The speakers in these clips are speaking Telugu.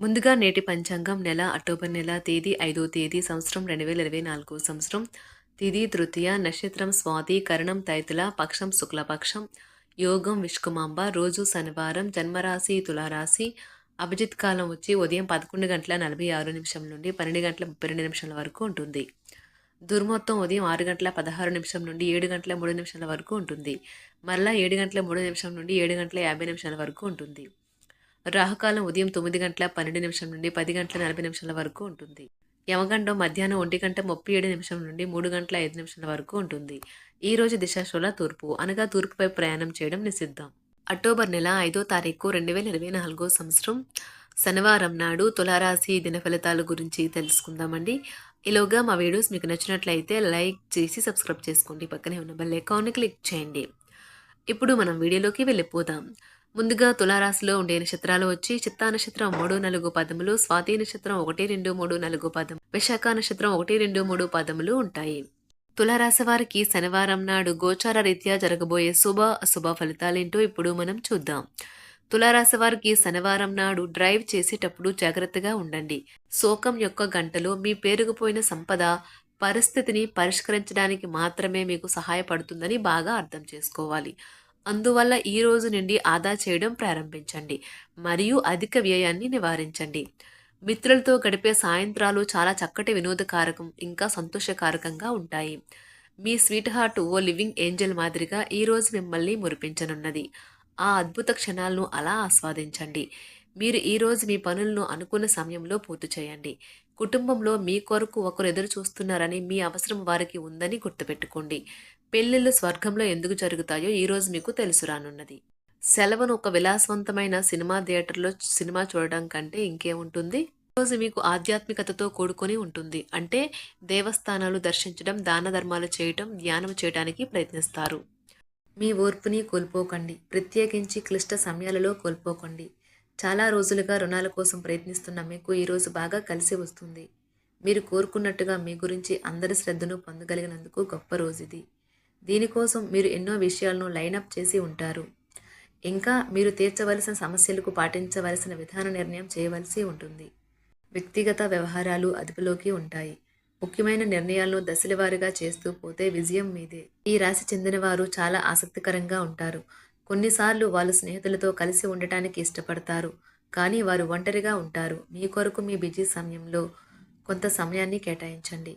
ముందుగా నేటి పంచాంగం నెల అక్టోబర్ నెల తేదీ ఐదో తేదీ సంవత్సరం రెండు వేల ఇరవై నాలుగు సంవత్సరం. తిథి తృతీయ నక్షత్రం స్వాతి కరణం తైతుల పక్షం శుక్లపక్షం యోగం విష్కుమాంబ రోజు శనివారం జన్మరాశి తులారాశి అభిజిత్ కాలం వచ్చి ఉదయం పదకొండు గంటల నలభై ఆరు నిమిషం నుండి పన్నెండు గంటల ముప్పై రెండు నిమిషాల వరకు ఉంటుంది. దుర్మొత్తం ఉదయం ఆరు గంటల పదహారు నిమిషం నుండి ఏడు గంటల మూడు నిమిషాల వరకు ఉంటుంది. మరలా ఏడు గంటల మూడు నిమిషం నుండి ఏడు గంటల యాభై నిమిషాల వరకు ఉంటుంది. రాహుకాలం ఉదయం తొమ్మిది గంటల పన్నెండు నిమిషం నుండి పది గంటల నలభై నిమిషాల వరకు ఉంటుంది. యమగండం మధ్యాహ్నం ఒంటి గంట ముప్పై ఏడు నిమిషం నుండి మూడు గంటల ఐదు నిమిషాల వరకు ఉంటుంది. ఈ రోజు దిశాశూల తూర్పు అనగా తూర్పుపై ప్రయాణం చేయడం నిషిద్ధం. అక్టోబర్ నెల ఐదో తారీఖు రెండు వేల ఇరవై నాలుగో సంవత్సరం శనివారం నాడు తులారాశి దిన ఫలితాల గురించి తెలుసుకుందామండి. ఈలోగా మా వీడియోస్ మీకు నచ్చినట్లయితే లైక్ చేసి సబ్స్క్రైబ్ చేసుకోండి. పక్కనే ఉన్న బెల్ ఐకాన్ని క్లిక్ చేయండి. ఇప్పుడు మనం వీడియోలోకి వెళ్ళిపోదాం. ముందుగా తులారాశిలో ఉండే నక్షత్రాలు వచ్చి చిత్తా నక్షత్రం మూడు నాలుగు పదములు స్వాతి నక్షత్రం ఒకటి రెండు మూడు నాలుగు పదం విశాఖ నక్షత్రం ఒకటి రెండు మూడు పదములు ఉంటాయి. తులారాశి వారికి శనివారం నాడు గోచార రీత్యా జరగబోయే శుభ అశుభ ఫలితాలేంటో ఇప్పుడు మనం చూద్దాం. తులారాశి వారికి శనివారం నాడు డ్రైవ్ చేసేటప్పుడు జాగ్రత్తగా ఉండండి. శోకం యొక్క గంటలో మీ పేరుకుపోయిన సంపద పరిస్థితిని పరిష్కరించడానికి మాత్రమే మీకు సహాయపడుతుందని బాగా అర్థం చేసుకోవాలి. అందువల్ల ఈ రోజు నుండి ఆదా చేయడం ప్రారంభించండి. మరియు అధిక వ్యయాన్ని నివారించండి. మిత్రులతో గడిపే సాయంత్రాలు చాలా చక్కటి వినోదకారకం ఇంకా సంతోషకారకంగా ఉంటాయి. మీ స్వీట్ హార్ట్ ఓ లివింగ్ ఏంజల్ మాదిరిగా ఈ రోజు మిమ్మల్ని మురిపించనున్నది. ఆ అద్భుత క్షణాలను అలా ఆస్వాదించండి. మీరు ఈ రోజు మీ పనులను అనుకున్న సమయంలో పూర్తి చేయండి. కుటుంబంలో మీ కొరకు ఒకరు ఎదురు చూస్తున్నారని మీ అవసరం వారికి ఉందని గుర్తుపెట్టుకోండి. పెళ్ళిళ్ళు స్వర్గంలో ఎందుకు జరుగుతాయో ఈరోజు మీకు తెలుసు రానున్నది. సెలవును ఒక విలాసవంతమైన సినిమా థియేటర్లో సినిమా చూడడం కంటే ఇంకేముంటుంది? రోజు మీకు ఆధ్యాత్మికతతో కూడుకొని ఉంటుంది. అంటే దేవస్థానాలు దర్శించడం దాన ధర్మాలు చేయటం ధ్యానం చేయడానికి ప్రయత్నిస్తారు. మీ ఓర్పుని కోల్పోకండి. ప్రత్యేకించి క్లిష్ట సమయాలలో కోల్పోకండి. చాలా రోజులుగా రుణాల కోసం ప్రయత్నిస్తున్న మీకు ఈరోజు బాగా కలిసి వస్తుంది. మీరు కోరుకున్నట్టుగా మీ గురించి అందరి శ్రద్ధను పొందగలిగినందుకు గొప్ప రోజు ఇది. దీనికోసం మీరు ఎన్నో విషయాలను లైనప్ చేసి ఉంటారు. ఇంకా మీరు తీర్చవలసిన సమస్యలకు పాటించవలసిన విధాన నిర్ణయం చేయవలసి ఉంటుంది. వ్యక్తిగత వ్యవహారాలు అదుపులోకి ఉంటాయి. ముఖ్యమైన నిర్ణయాలను దశలవారీగా చేస్తూ పోతే విజయం మీదే. ఈ రాశి చెందిన వారు చాలా ఆసక్తికరంగా ఉంటారు. కొన్నిసార్లు వాళ్ళు స్నేహితులతో కలిసి ఉండటానికి ఇష్టపడతారు. కానీ వారు ఒంటరిగా ఉంటారు. మీ కొరకు మీ బిజీ సమయంలో కొంత సమయాన్ని కేటాయించండి.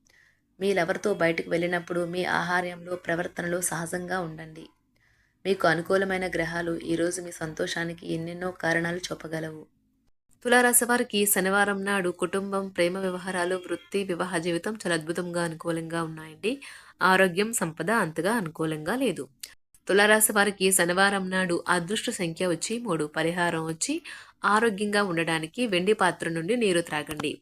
మీ లవర్తో బయటకు వెళ్ళినప్పుడు మీ ఆహార్యంలో ప్రవర్తనలో సహజంగా ఉండండి. మీకు అనుకూలమైన గ్రహాలు ఈరోజు మీ సంతోషానికి ఎన్నెన్నో కారణాలు చూపగలవు. తులారాశి వారికి శనివారం నాడు కుటుంబం ప్రేమ వ్యవహారాలు వృత్తి వివాహ జీవితం చాలా అద్భుతంగా అనుకూలంగా ఉన్నాయండి. ఆరోగ్యం సంపద అంతగా అనుకూలంగా లేదు. తులారాశి వారికి శనివారం నాడు అదృష్ట సంఖ్య వచ్చి మూడు పరిహారం వచ్చి ఆరోగ్యంగా ఉండడానికి వెండి పాత్ర నుండి నీరు త్రాగండి.